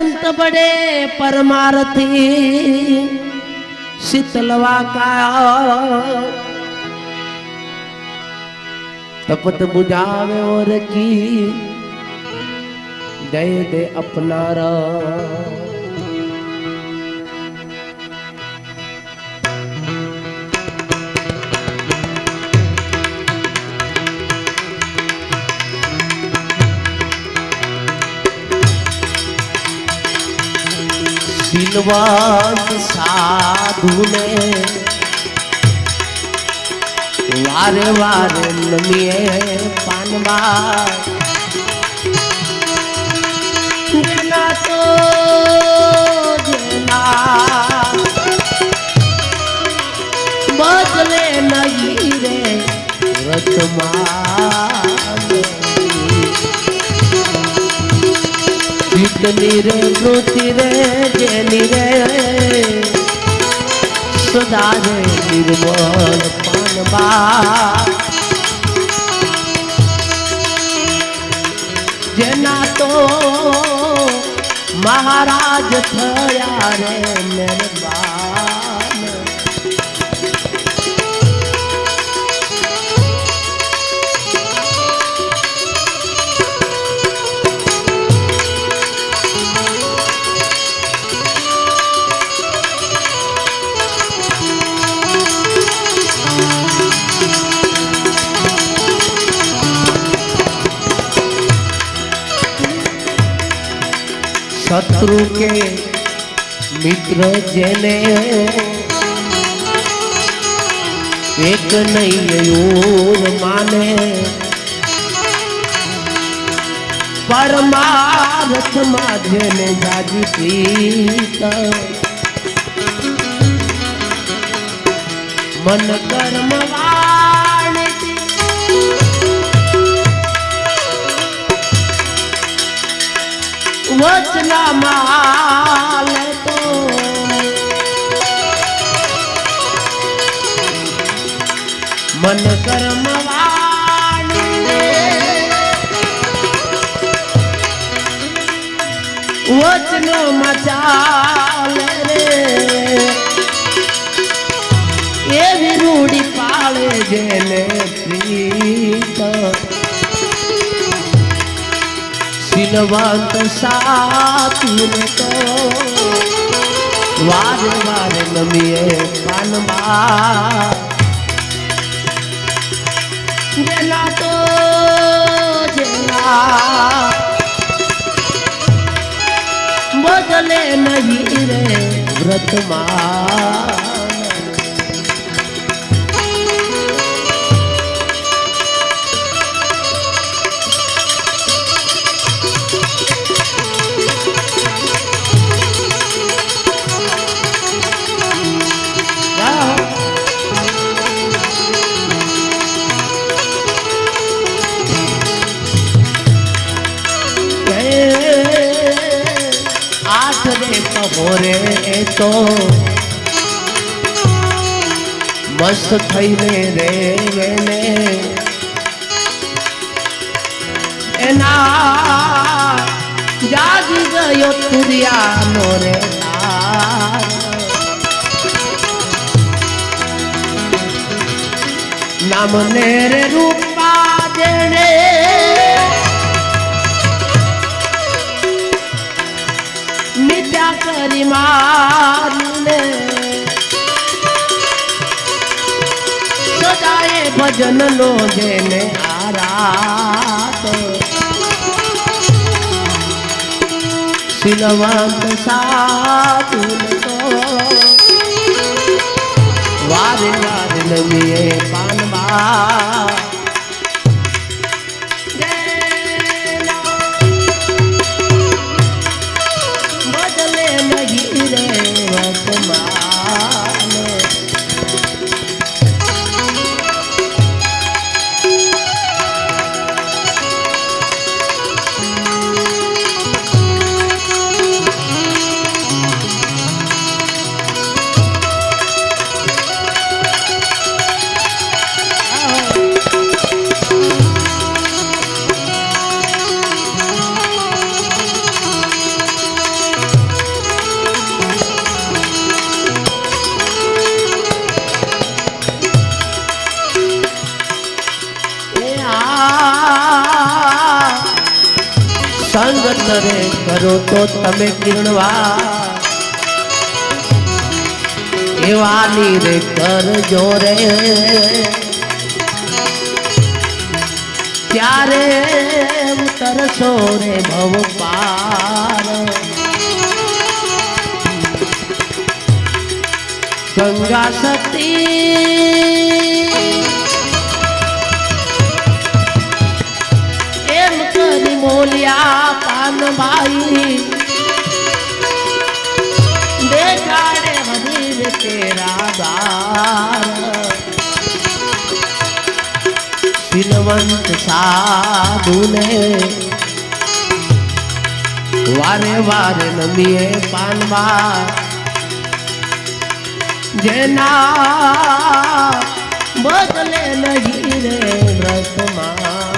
સંત પડે પરમારથી શીતલવા કા તપત બુજાવે ઓર કી દે દે અપનારા. रा સિલવંત સાધુને. વારે વારે નમીએ પાનવા જેના તો જેના બદલે નહીં રે રતમાં જીતની રે, મૃતિ રે, જેની રે. સદા રે નિર્મળ પાનબા જેના તો મહારાજ થયા રે મહેરબાન શત્રુ કે મિત્ર જેને એક નહીં માને. પરમાર્થમાં જેને જાજી પ્રીત. મન કર્મ વચના માલ તો. મન કર્મ વચનો મચાલ રે. એવી રૂડી પાળે જેને શીલવંત સાતુર તો વાર વાર નમીએ પાનમાં જેના તો જેના બદલે નહીં રે વ્રતમાં. રે પહોરે તો મસ્ત થઈને રે વેને. એના જાગી ગયો તુરિયાનો રે નામ. ને રે રૂપા સદાએ ભજન નો જેને આરાત શીલવંત સાધુ વારે વારે નમીએ પાનમાં. પાન રે, કરો તો તમે કિરણવા એવાની રે, કરજો રે. ત્યારે તરસો રે ભવ પાર ગંગા સતી. એમ કરી બોલ્યા પાનભાઈ દેખાડે હરીર તેરા દ્વાર. શીલવંત સાધુને વારે વારે નમીએ પાનવા. જેના બદલે નહીં રે વ્રતમાં.